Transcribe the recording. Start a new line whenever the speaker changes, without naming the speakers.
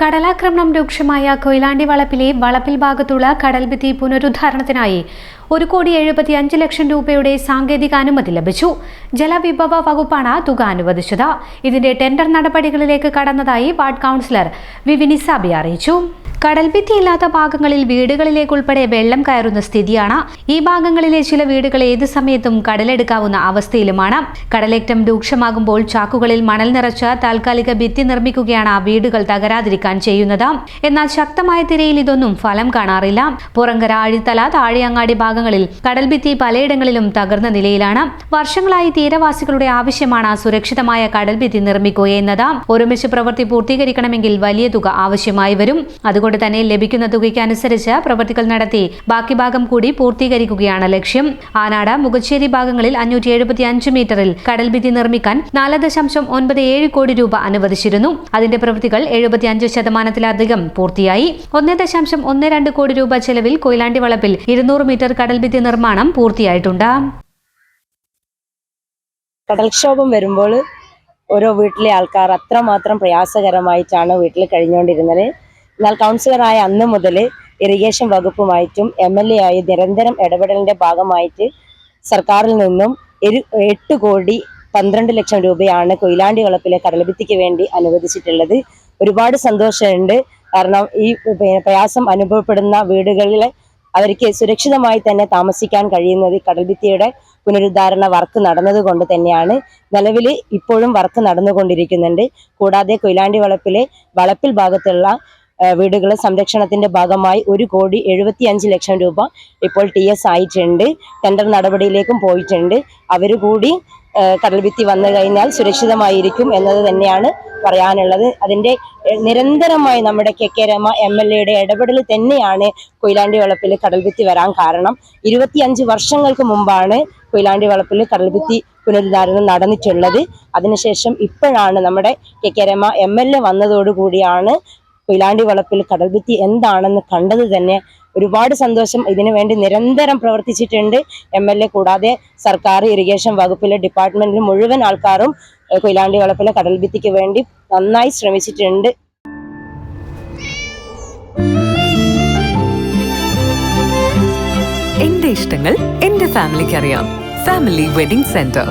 കടലാക്രമണം രൂക്ഷമായ കൊയിലാണ്ടി വളപ്പിലെ വളപ്പിൽ ഭാഗത്തുള്ള കടൽഭിത്തി പുനരുദ്ധാരണത്തിനായി ഒരു കോടി എഴുപത്തി അഞ്ച് ലക്ഷം രൂപയുടെ സാങ്കേതിക അനുമതി ലഭിച്ചു. ജലവിഭവ വകുപ്പാണ് തുക അനുവദിച്ചത്. ഇതിന്റെ ടെൻഡർ നടപടികളിലേക്ക് കടന്നതായി വാർഡ് കൗൺസിലർ വിവിൻ ഇസാബി അറിയിച്ചു. കടൽഭിത്തിയില്ലാത്ത ഭാഗങ്ങളിൽ വീടുകളിലേക്കുൾപ്പെടെ വെള്ളം കയറുന്ന സ്ഥിതിയാണ്. ഈ ഭാഗങ്ങളിലെ ചില വീടുകൾ ഏത് സമയത്തും കടലെടുക്കാവുന്ന അവസ്ഥയിലുമാണ്. കടലേറ്റം രൂക്ഷമാകുമ്പോൾ ചാക്കുകളിൽ മണൽ നിറച്ച് താൽക്കാലിക ഭിത്തി നിർമ്മിക്കുകയാണ് വീടുകൾ തകരാതിരിക്കാൻ ചെയ്യുന്നത്. എന്നാൽ ശക്തമായ തിരയിൽ ഇതൊന്നും ഫലം കാണാറില്ല. പുറങ്കര ആഴിത്തല താഴെയങ്ങാടി ഭാഗങ്ങളിൽ കടൽഭിത്തി പലയിടങ്ങളിലും തകർന്ന നിലയിലാണ്. വർഷങ്ങളായി തീരവാസികളുടെ ആവശ്യമാണ് സുരക്ഷിതമായ കടൽഭിത്തി നിർമ്മിക്കുക എന്നത്. ഒരുമിച്ച് പ്രവൃത്തി പൂർത്തീകരിക്കണമെങ്കിൽ വലിയ തുക ആവശ്യമായി വരും. അതുകൊണ്ട് തന്നെ ലഭിക്കുന്ന തുകയ്ക്ക് അനുസരിച്ച് പ്രവൃത്തികൾ നടത്തി ബാക്കി ഭാഗം കൂടി പൂർത്തീകരിക്കുകയാണ് ലക്ഷ്യം. ആനാട് മുഖശ്ശേരി ഭാഗങ്ങളിൽ അഞ്ഞൂറ്റി എഴുപത്തി അഞ്ച് മീറ്ററിൽ കടൽഭിത്തി നിർമ്മിക്കാൻ നാല് ദശാംശം ഒൻപത് ഏഴ് കോടി രൂപ അനുവദിച്ചിരുന്നു. അതിന്റെ പ്രവൃത്തികൾ എഴുപത്തി അഞ്ച് ശതമാനത്തിലധികം പൂർത്തിയായി. ഒന്ന് ദശാംശം ഒന്ന് രണ്ട് കോടി രൂപ ചെലവിൽ കൊയിലാണ്ടി വളപ്പിൽ ഇരുന്നൂറ് മീറ്റർ കടൽഭിത്തി നിർമ്മാണം പൂർത്തിയായിട്ടുണ്ട്.
കടൽക്ഷോഭം വരുമ്പോൾ ഓരോ വീട്ടിലെ ആൾക്കാർ അത്രമാത്രം പ്രയാസകരമായിട്ടാണ് വീട്ടിൽ കഴിഞ്ഞുകൊണ്ടിരുന്നത്. എന്നാൽ കൗൺസിലറായ അന്ന് മുതൽ ഇറിഗേഷൻ വകുപ്പുമായിട്ടും എം എൽ എ ആയി നിരന്തരം ഇടപെടലിന്റെ ഭാഗമായിട്ട് സർക്കാരിൽ നിന്നും ഒരു എട്ട് കോടി പന്ത്രണ്ട് ലക്ഷം രൂപയാണ് കൊയിലാണ്ടി വളപ്പിലെ കടൽഭിത്തിക്ക് വേണ്ടി അനുവദിച്ചിട്ടുള്ളത്. ഒരുപാട് സന്തോഷമുണ്ട്. കാരണം ഈ പ്രയാസം അനുഭവപ്പെടുന്ന വീടുകളിലെ അവർക്ക് സുരക്ഷിതമായി തന്നെ താമസിക്കാൻ കഴിയുന്നത് കടൽഭിത്തിയുടെ പുനരുദ്ധാരണ വർക്ക് നടന്നതുകൊണ്ട് തന്നെയാണ്. നിലവിൽ ഇപ്പോഴും വർക്ക് നടന്നുകൊണ്ടിരിക്കുന്നുണ്ട്. കൂടാതെ കൊയിലാണ്ടി വളപ്പിലെ വളപ്പിൽ ഭാഗത്തുള്ള വീടുകൾ സംരക്ഷണത്തിന്റെ ഭാഗമായി ഒരു കോടി എഴുപത്തി അഞ്ച് ലക്ഷം രൂപ ഇപ്പോൾ ടി എസ് ആയിട്ടുണ്ട്. ടെൻഡർ നടപടിയിലേക്കും പോയിട്ടുണ്ട്. അവർ കൂടി കടൽഭിത്തി വന്നു കഴിഞ്ഞാൽ സുരക്ഷിതമായിരിക്കും എന്നത് തന്നെയാണ് പറയാനുള്ളത്. അതിന്റെ നിരന്തരമായി നമ്മുടെ K K Rema M L എയുടെ ഇടപെടൽ തന്നെയാണ് കൊയിലാണ്ടി വളപ്പിൽ കടൽഭിത്തി വരാൻ കാരണം. ഇരുപത്തിയഞ്ച് വർഷങ്ങൾക്ക് മുമ്പാണ് കൊയിലാണ്ടി വളപ്പിൽ കടൽഭിത്തി പുനരുദ്ധാരണം നടന്നിട്ടുള്ളത്. അതിനുശേഷം ഇപ്പോഴാണ് നമ്മുടെ K K Rema M L A വന്നതോടുകൂടിയാണ് Koyilandy വളപ്പിൽ കടൽഭിത്തി എന്താണെന്ന് കണ്ടത് തന്നെ ഒരുപാട് സന്തോഷം. ഇതിനു വേണ്ടി നിരന്തരം പ്രവർത്തിച്ചിട്ടുണ്ട് എം എൽ എ. കൂടാതെ സർക്കാർ ഇറിഗേഷൻ വകുപ്പിലെ ഡിപ്പാർട്ട്മെന്റിൽ മുഴുവൻ ആൾക്കാരും കൊയിലാണ്ടി വളപ്പിലെ കടൽഭിത്തിക്ക് വേണ്ടി നന്നായി ശ്രമിച്ചിട്ടുണ്ട്.
എന്റെ ഇഷ്ടങ്ങൾ എന്റെ ഫാമിലിക്ക് അറിയാം ഫാമിലി വെഡിംഗ് സെന്റർ.